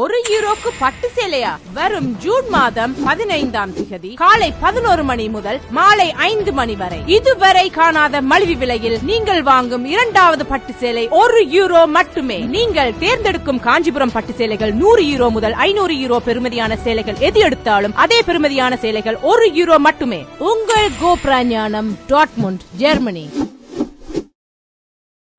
ஒரு யூரோக்கு பட்டு சேலையா? வரும் ஜூன் மாதம் பதினைந்தாம் திகதி காலை பதினோரு மணி முதல் மாலை ஐந்து மணி வரை. இதுவரை காணாத மலிவு விலையில் நீங்கள் வாங்கும் இரண்டாவது பட்டு சேலை ஒரு யூரோ மட்டுமே. நீங்கள் தேர்ந்தெடுக்கும் காஞ்சிபுரம் பட்டு சேலைகள் நூறு யூரோ முதல் ஐநூறு யூரோ பெருமதியான சேலைகள் எது எடுத்தாலும் அதே பெருமதியான சேலைகள் ஒரு யூரோ மட்டுமே. உங்கள் கோப்ரா ஞானம் டாட்முண்ட் ஜெர்மனி.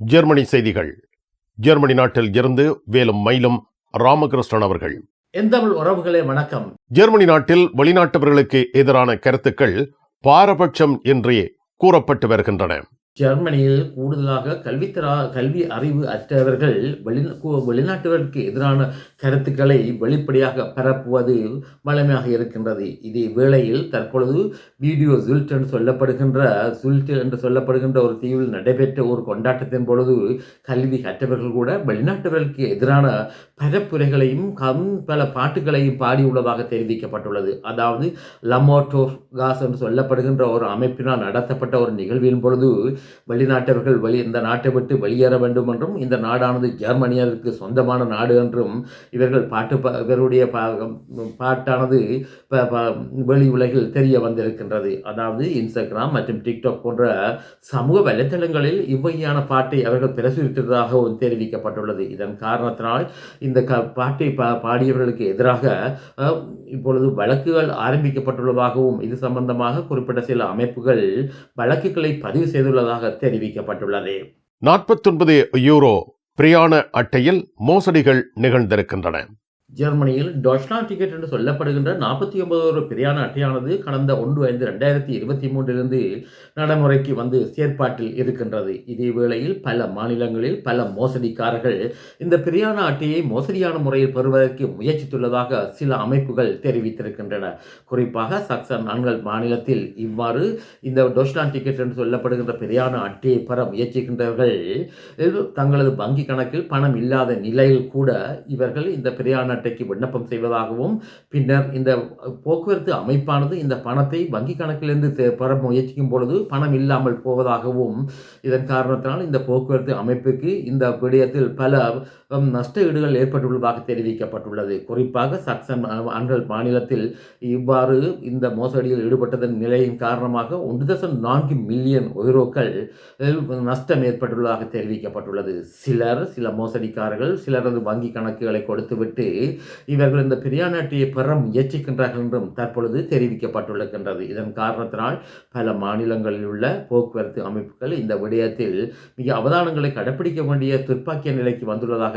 ஜெர்மனி செய்திகள். ஜெர்மனி நாட்டில் இருந்து வேலும் மயிலும் ராமகிருஷ்ணன் அவர்கள். எந்தமிழ் உறவுகளே வணக்கம். ஜெர்மனி நாட்டில் வெளிநாட்டவர்களுக்கு எதிரான கருத்துக்கள் பாரபட்சம் என்றே கூறப்பட்டு வருகின்றன. ஜெர்மனியில் கூடுதலாக கல்வித்தரா கல்வி அறிவு அற்றவர்கள் வெளி கு- வெளிநாட்டவர்களுக்கு எதிரான கருத்துக்களை வெளிப்படையாக பரப்புவது வழமையாக இருக்கின்றது. இதே வேளையில் தற்பொழுது வீடியோ ஜுல்ட் என்று சொல்லப்படுகின்ற சுல்ட் என்று சொல்லப்படுகின்ற ஒரு தீவில் நடைபெற்ற ஒரு கொண்டாட்டத்தின் பொழுது கல்வி கற்றவர்கள் கூட வெளிநாட்டவர்களுக்கு எதிரான பரப்புரைகளையும் கம் பல பாட்டுகளையும் பாடியுள்ளதாக தெரிவிக்கப்பட்டுள்ளது. அதாவது லமோட்டோ காஸ் என்று சொல்லப்படுகின்ற ஒரு அமைப்பினால் நடத்தப்பட்ட ஒரு நிகழ்வின் பொழுது வெளிநாட்டவர்கள் வெளி இந்த நாட்டை விட்டு வெளியேற வேண்டும் என்றும் இந்த நாடானது ஜெர்மனியருக்கு சொந்தமான நாடு என்றும் இவர்கள் பாட்டு பா- இவருடைய பாட்டானது வெளி உலகில் தெரிய வந்திருக்கின்றது. அதாவது இன்ஸ்டாகிராம் மற்றும் டிக்டாக் போன்ற சமூக வலைத்தளங்களில் இவ்வகையான பாட்டை அவர்கள் பிரசுரித்ததாகவும் தெரிவிக்கப்பட்டுள்ளது. இதன் காரணத்தினால் இந்த க பாட்டை பா பாடியவர்களுக்கு எதிராக இப்பொழுது வழக்குகள் ஆரம்பிக்கப்பட்டுள்ளதாகவும் இது சம்பந்தமாக குறிப்பிட்ட சில அமைப்புகள் வழக்குகளை பதிவு செய்துள்ளதாக தெரிவிக்கப்பட்டுள்ளது. நாற்பத்தொன்பது யூரோ பிரயாண அட்டையில் மோசடிகள் நிகழ்ந்திருக்கின்றன. ஜெர்மனியில் டொஷ்னா டிக்கெட் என்று சொல்லப்படுகின்ற நாற்பத்தி ஒன்பது ஒரு அட்டையானது கடந்த ஒன்று ஐந்து ரெண்டாயிரத்தி இருபத்தி மூன்றிலிருந்து நடைமுறைக்கு வந்து செயற்பாட்டில் இருக்கின்றது. இதே வேளையில் பல மாநிலங்களில் பல மோசடிக்காரர்கள் இந்த பிரயாண அட்டையை மோசடியான முறையில் பெறுவதற்கு முயற்சித்துள்ளதாக சில அமைப்புகள் தெரிவித்திருக்கின்றன. குறிப்பாக சக்சன் நான்கள் மாநிலத்தில் இவ்வாறு இந்த டொஷ்னா டிக்கெட் என்று சொல்லப்படுகின்ற பிரயாண அட்டையை பெற முயற்சிக்கின்றவர்கள் தங்களது வங்கி கணக்கில் பணம் இல்லாத நிலையில் கூட இவர்கள் இந்த பிரயாண அட்டைக்கு விண்ணப்பம் செய்வதாகவும் பின்னர் இந்த போக்குவரத்து அமைப்பானது இந்த பணத்தை வங்கி கணக்கிலிருந்து பெற முயற்சிக்கும் பொழுது பணம் இல்லாமல் போவதாகவும் இதன் காரணத்தினால் இந்த போக்குவரத்து அமைப்புக்கு இந்த விடயத்தில் பல நஷ்ட ஈடுகள் ஏற்பட்டுள்ளதாக தெரிவிக்கப்பட்டுள்ளது. குறிப்பாக சக்சன் அன்றல் மாநிலத்தில் இவ்வாறு இந்த மோசடியில் ஈடுபட்டதன் நிலையின் காரணமாக ஒன்று தசம் நான்கு மில்லியன் யூரோக்கள் நஷ்டம் ஏற்பட்டுள்ளதாக தெரிவிக்கப்பட்டுள்ளது. சிலர் சில மோசடிக்காரர்கள் சிலரது வங்கி கணக்குகளை கொடுத்துவிட்டு இவர்கள் இந்த பிரியாணாட்டியை பெற முயற்சிக்கின்றார்கள் என்றும் தற்பொழுது தெரிவிக்கப்பட்டுள்ளது இதன் காரணத்தினால் பல மாநிலங்களில் உள்ள போக்குவரத்து அமைப்புகள் இந்த விடயத்தில் மிக அவதானங்களை கடைப்பிடிக்க வேண்டிய துர்ப்பாக்கிய நிலைக்கு வந்துள்ளதாக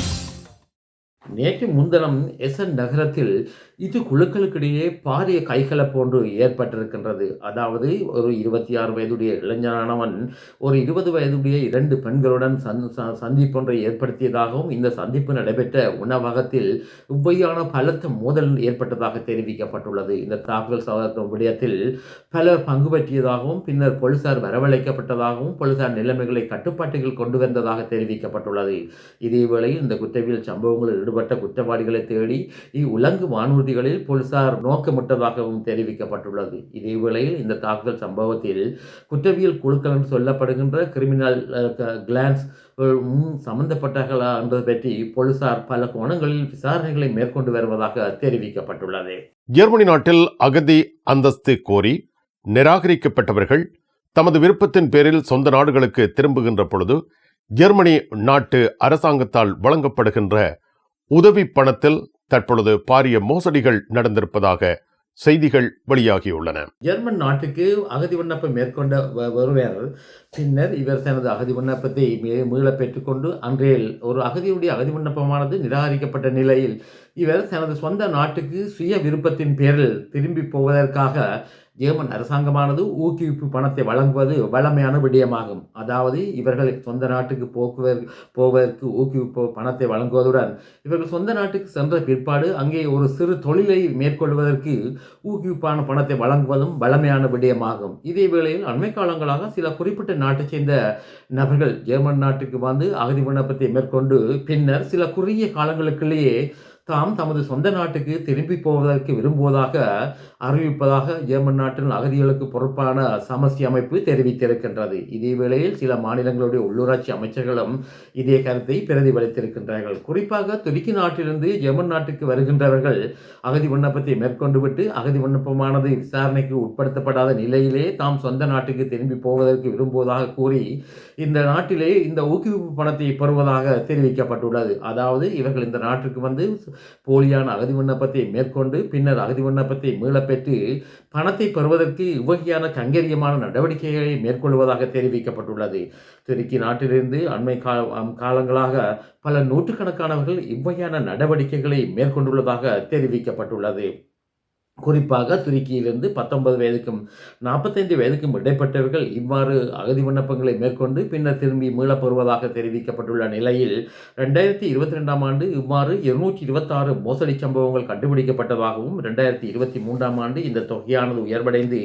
நேற்று முன்தினம் எசன் நகரத்தில் இது குழுக்களுக்கிடையே பாரிய கைகளை போன்று ஏற்பட்டிருக்கின்றது. அதாவது ஒரு இருபத்தி ஆறு வயதுடைய இளைஞரானவன் ஒரு இருபது வயதுடைய இரண்டு பெண்களுடன் சந் ச- சந்திப்பொன்றை ஏற்படுத்தியதாகவும் இந்த சந்திப்பு நடைபெற்ற உணவகத்தில் இவ்வையான பலத்த மோதல் ஏற்பட்டதாக தெரிவிக்கப்பட்டுள்ளது. இந்த தாக்குதல் சம்பவ விடயத்தில் பலர் பங்கு பற்றியதாகவும் பின்னர் போலீசார் வரவழைக்கப்பட்டதாகவும் போலீசார் நிலைமைகளை கட்டுப்பாட்டுகள் கொண்டு வந்ததாக தெரிவிக்கப்பட்டுள்ளது. இதேவேளையில் இந்த குற்றவியல் சம்பவங்களில் ஈடுபட்ட குற்றவாளிகளை தேடி இவ்வுலங்கு பகுதிகளில் போலீசார் நோக்கமிட்டதாகவும் தெரிவிக்கப்பட்டுள்ளது. இதேவேளையில் இந்த தாக்குதல் சம்பவத்தில் குற்றவியல் குழுக்கள் என்று சொல்லப்படுகின்ற கிரிமினல் கிளான்ஸ் சம்பந்தப்பட்டார்களா என்பது பற்றி போலீசார் பல கோணங்களில் விசாரணைகளை மேற்கொண்டு வருவதாக தெரிவிக்கப்பட்டுள்ளது. ஜெர்மனி நாட்டில் அகதி அந்தஸ்து கோரி நிராகரிக்கப்பட்டவர்கள் தமது விருப்பத்தின் பேரில் சொந்த நாடுகளுக்கு திரும்புகின்ற பொழுது ஜெர்மனி நாட்டு அரசாங்கத்தால் வழங்கப்படுகின்ற உதவி பணத்தில் தற்பொழுது பாரிய மோசடிகள் நடந்திருப்பதாக செய்திகள் வெளியாகியுள்ளன. ஜெர்மன் நாட்டுக்கு அகதி விண்ணப்பம் மேற்கொண்ட வ- ஒருவர் பின்னர் இவர் தனது அகதி விண்ணப்பத்தை மீள பெற்றுக்கொண்டு அன்றையில் ஒரு அகதியுடைய அகதி விண்ணப்பமானது நிராகரிக்கப்பட்ட நிலையில் இவர் தனது சொந்த நாட்டுக்கு சுய விருப்பத்தின் பேரில் திரும்பி போவதற்காக ஜெர்மன் அரசாங்கமானது ஊக்குவிப்பு பணத்தை வழங்குவது வழமையான விடயமாகும் அதாவது இவர்கள் சொந்த நாட்டுக்கு போக்குவர் போவதற்கு ஊக்குவிப்பு பணத்தை வழங்குவதுடன் இவர்கள் சொந்த நாட்டுக்கு சென்ற பிற்பாடு அங்கே ஒரு சிறு தொழிலை மேற்கொள்வதற்கு ஊக்குவிப்பான பணத்தை வழங்குவதும் வளமையான விடயமாகும் இதே வேளையில் அண்மை காலங்களாக சில குறிப்பிட்ட நாட்டைச் சேர்ந்த நபர்கள் ஜெர்மன் நாட்டுக்கு வந்து அகதி விண்ணப்பத்தை மேற்கொண்டு பின்னர் சில குறுகிய காலங்களுக்குள்ளேயே தாம் தமது சொந்த நாட்டுக்கு திரும்பி போவதற்கு விரும்புவதாக அறிவிப்பதாக ஜெர்மன் நாட்டின் அகதிகளுக்கு பொறுப்பான சமஸ்தி அமைப்பு தெரிவித்திருக்கின்றது. இதே வேளையில் சில மாநிலங்களுடைய உள்ளூராட்சி அமைச்சர்களும் இதே கருத்தை பிரதிபலித்திருக்கின்றார்கள். குறிப்பாக துருக்கி நாட்டிலிருந்து ஜெர்மன் நாட்டுக்கு வருகின்றவர்கள் அகதி விண்ணப்பத்தை மேற்கொண்டு விட்டு அகதி விண்ணப்பமானது விசாரணைக்கு உட்படுத்தப்படாத நிலையிலே தாம் சொந்த நாட்டுக்கு திரும்பி போவதற்கு விரும்புவதாக கூறி இந்த நாட்டிலே இந்த ஊக்குவிப்பு பணத்தை பெறுவதாக தெரிவிக்கப்பட்டுள்ளது. அதாவது இவர்கள் இந்த நாட்டுக்கு வந்து போலியான அகதி விண்ணப்பத்தை மேற்கொண்டு பின்னர் அகதி விண்ணப்பத்தை மீளப்பெற்று பணத்தை பெறுவதற்கு இவ்வகையான கங்கரியமான நடவடிக்கைகளை மேற்கொள்வதாக தெரிவிக்கப்பட்டுள்ளது. துருக்கி நாட்டிலிருந்து அண்மை கா காலங்களாக பல நூற்றுக்கணக்கானவர்கள் இவ்வகையான நடவடிக்கைகளை மேற்கொண்டுள்ளதாக தெரிவிக்கப்பட்டுள்ளது. குறிப்பாக துருக்கியிலிருந்து பத்தொன்பது வயதுக்கும் நாற்பத்தைந்து வயதுக்கும் இடைப்பட்டவர்கள் இவ்வாறு அகதி விண்ணப்பங்களை மேற்கொண்டு பின்னர் திரும்பி மீளப்பெறுவதாக தெரிவிக்கப்பட்டுள்ள நிலையில் ரெண்டாயிரத்தி இருபத்தி ரெண்டாம் ஆண்டு இவ்வாறு இருநூற்றி இருபத்தாறு மோசடி சம்பவங்கள் கண்டுபிடிக்கப்பட்டதாகவும் ரெண்டாயிரத்தி இருபத்தி மூன்றாம் ஆண்டு இந்த தொகையானது உயர்வடைந்து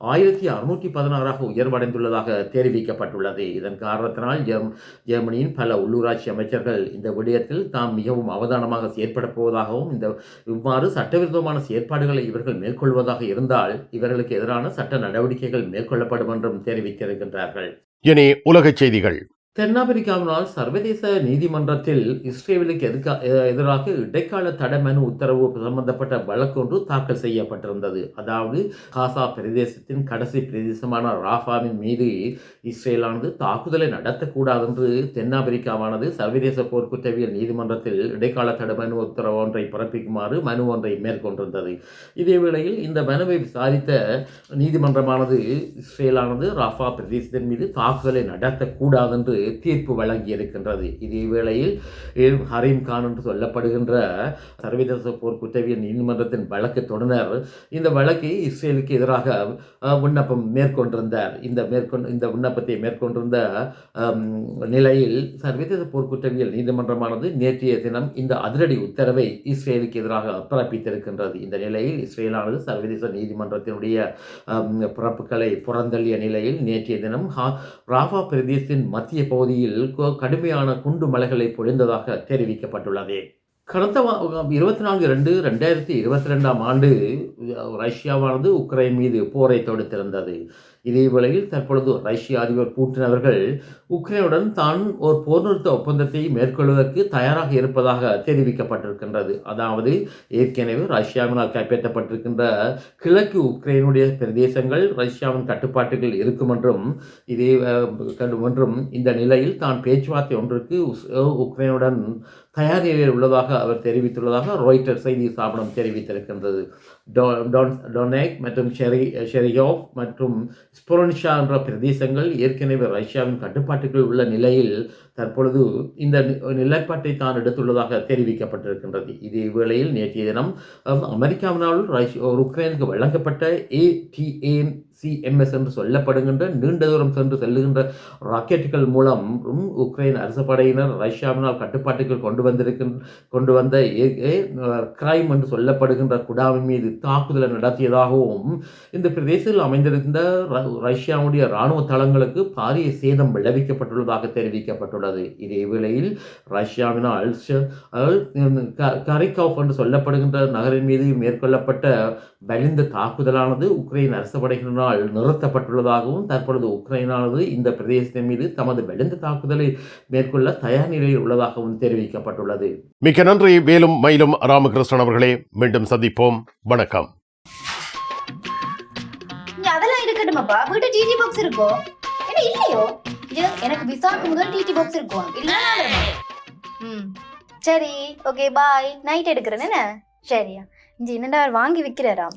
ஆயிரத்தி அறுநூற்றி பதினாறாக உயர்வடைந்துள்ளதாக தெரிவிக்கப்பட்டுள்ளது. இதன் காரணத்தினால் ஜெர்ம் ஜெர்மனியின் பல உள்ளூராட்சி அமைச்சர்கள் இந்த விடயத்தில் தாம் மிகவும் அவதானமாக செயற்பட போவதாகவும் இந்த இவ்வாறு சட்டவிரோதமான செயற்பாடுகளை இவர்கள் மேற்கொள்வதாக இருந்தால் இவர்களுக்கு எதிரான சட்ட நடவடிக்கைகள் மேற்கொள்ளப்படும் என்றும் தெரிவித்திருக்கின்றார்கள். இனி உலகச் செய்திகள். தென்னாப்பிரிக்காவினால் சர்வதேச நீதிமன்றத்தில் இஸ்ரேலுக்கு எதிர்க்க எதிராக இடைக்கால தடை மனு உத்தரவு சம்பந்தப்பட்ட வழக்கு ஒன்று தாக்கல் செய்யப்பட்டிருந்தது. அதாவது காசா பிரதேசத்தின் கடைசி பிரதேசமான ராஃபாவின் மீது இஸ்ரேலானது தாக்குதலை நடத்தக்கூடாது என்று தென்னாப்பிரிக்காவானது சர்வதேச போர்க்குற்றவியல் நீதிமன்றத்தில் இடைக்கால தடை மனு உத்தரவு ஒன்றை பிறப்பிக்குமாறு மனு ஒன்றை மேற்கொண்டிருந்தது. இதேவேளையில் இந்த மனுவை விசாரித்த நீதிமன்றமானது இஸ்ரேலானது ராஃபா பிரதேசத்தின் மீது தாக்குதலை நடத்தக்கூடாது என்று தீர்ப்பு வழங்கியிருக்கின்றது. இதேவேளையில் ஹரீம் கான் என்று சொல்லப்படுகின்ற சர்வதேச போர் குற்றவியல் நீதிமன்றத்தின் வழக்கு தொடர் இந்த வழக்கை இஸ்ரேலுக்கு எதிராக விண்ணப்பம் மேற்கொண்டிருந்தார். இந்த மேற்கொண்டு இந்த விண்ணப்பத்தை மேற்கொண்டிருந்த நிலையில் சர்வதேச போர் குற்றவியல் நீதிமன்றமானது நேற்றைய தினம் இந்த அதிரடி உத்தரவை இஸ்ரேலுக்கு எதிராக பிறப்பித்திருக்கின்றது. இந்த நிலையில் இஸ்ரேலானது சர்வதேச நீதிமன்றத்தினுடைய பிறப்புகளை புறந்தள்ளிய நிலையில் நேற்றைய தினம் ஹா ராஃபா பிரதேசத்தின் மத்திய பகுதியில் கு- கடுமையான குண்டு மலைகளை பொழிந்ததாக தெரிவிக்கப்பட்டுள்ளது. கடந்த இருபத்தி நான்கு ரெண்டு ரெண்டாயிரத்தி இருபத்தி ரெண்டாம் ஆண்டு ரஷ்யாவானது உக்ரைன் மீது போரை தொடுத்திருந்தது. இதேவேளையில் தற்பொழுது ரஷ்ய அதிபர் பூட்டின் அவர்கள் உக்ரைனுடன் தான் ஒரு போர் நிறுத்த ஒப்பந்தத்தை மேற்கொள்வதற்கு தயாராக இருப்பதாக தெரிவிக்கப்பட்டிருக்கின்றது. அதாவது ஏற்கனவே ரஷ்யாவினால் கைப்பற்றப்பட்டிருக்கின்ற கிழக்கு உக்ரைனுடைய பிரதேசங்கள் ரஷ்யாவின் கட்டுப்பாட்டுகள் இருக்கும் என்றும் இதே கண்டு- என்றும் இந்த நிலையில் தான் பேச்சுவார்த்தை ஒன்றுக்கு உஸ்- உக்ரைனுடன் தயார் நிலையில் உள்ளதாக அவர் தெரிவித்துள்ளதாக ராய்ட்டர் செய்தி ஸ்தாபனம் தெரிவித்திருக்கின்றது. டொனேக் மற்றும் ஷெரி ஷெரியோவ் மற்றும் ஸ்பொரன்ஷா என்ற பிரதேசங்கள் ஏற்கனவே ரஷ்யாவின் கட்டுப்பாட்டுக்குள் உள்ள நிலையில் தற்பொழுது இந்த நிலைப்பாட்டை தான் எடுத்துள்ளதாக தெரிவிக்கப்பட்டிருக்கின்றது. இதே வேளையில் நேற்றைய தினம் அமெரிக்காவினால் ரஷ்ய உக்ரைனுக்கு வழங்கப்பட்ட ஏடிஏன் சிஎம்எஸ் என்று சொல்லப்படுகின்ற நீண்ட தூரம் சென்று செல்லுகின்ற ராக்கெட்டுகள் மூலம் உக்ரைன் அரசு படையினர் ரஷ்யாவினால் கட்டுப்பாட்டுகள் கொண்டு வந்திருக்கின்ற கொண்டு வந்த கிரைம் என்று சொல்லப்படுகின்ற குடாவின் மீது தாக்குதலை நடத்தியதாகவும் இந்த பிரதேசத்தில் அமைந்திருந்த ர- ரஷ்யாவுடைய இராணுவ தளங்களுக்கு பாரிய சேதம் விளைவிக்கப்பட்டுள்ளதாக தெரிவிக்கப்பட்டுள்ளது. இதே வேளையில் ரஷ்யாவினால் க- கரிகாவ் என்று சொல்லப்படுகின்ற நகரின் மீது மேற்கொள்ளப்பட்ட வலிந்த தாக்குதலானது உக்ரைன் அரசு படைகளினால் ரஷ்யாவினால் நிறுத்தப்பட்டுள்ளதாகவும் தற்பொழுது உக்ரைனானது இந்த பிரதேசத்தின் மீது தமது வெடிந்த தாக்குதலை மேற்கொள்ள தயார் நிலையில் உள்ளதாகவும் தெரிவிக்கப்பட்டுள்ளது. மிக்க நன்றி. வேலும் மயிலும் ராமகிருஷ்ணன் அவர்களே மீண்டும் சந்திப்போம். வணக்கம். அதெல்லாம் இருக்கட்டுமாப்பா? வீட்டு டிடி பாக்ஸ் இருக்கோ? என்ன இல்லையோ? இது எனக்கு விசாக்கு முதல் டிடி பாக்ஸ் இருக்கும் இல்ல ம். சரி ஓகே பாய் நைட் எடுக்கிறேன் என்ன? சரியா. இங்க என்னடா வாங்கி விக்கிறாராம்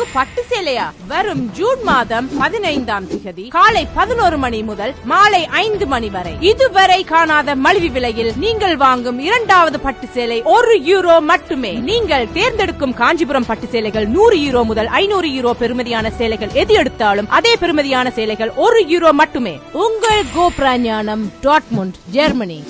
ஒரு பட்டு சேலையா? வரும் ஜூன் மாதம் பதினைந்தாம் திகதி காலை பதினோரு மணி முதல் மாலை ஐந்து மணி வரை. இதுவரை காணாத மலிவு விலையில் நீங்கள் வாங்கும் இரண்டாவது பட்டு சேலை ஒரு யூரோ மட்டுமே. நீங்கள் தேர்ந்தெடுக்கும் காஞ்சிபுரம் பட்டு சேலைகள் நூறு யூரோ முதல் ஐநூறு யூரோ பெருமதியான சேலைகள் எது எடுத்தாலும் அதே பெருமதியான சேலைகள் ஒரு யூரோ மட்டுமே. உங்கள் கோப்ரா ஞானம் டாட்முண்ட் ஜெர்மனி.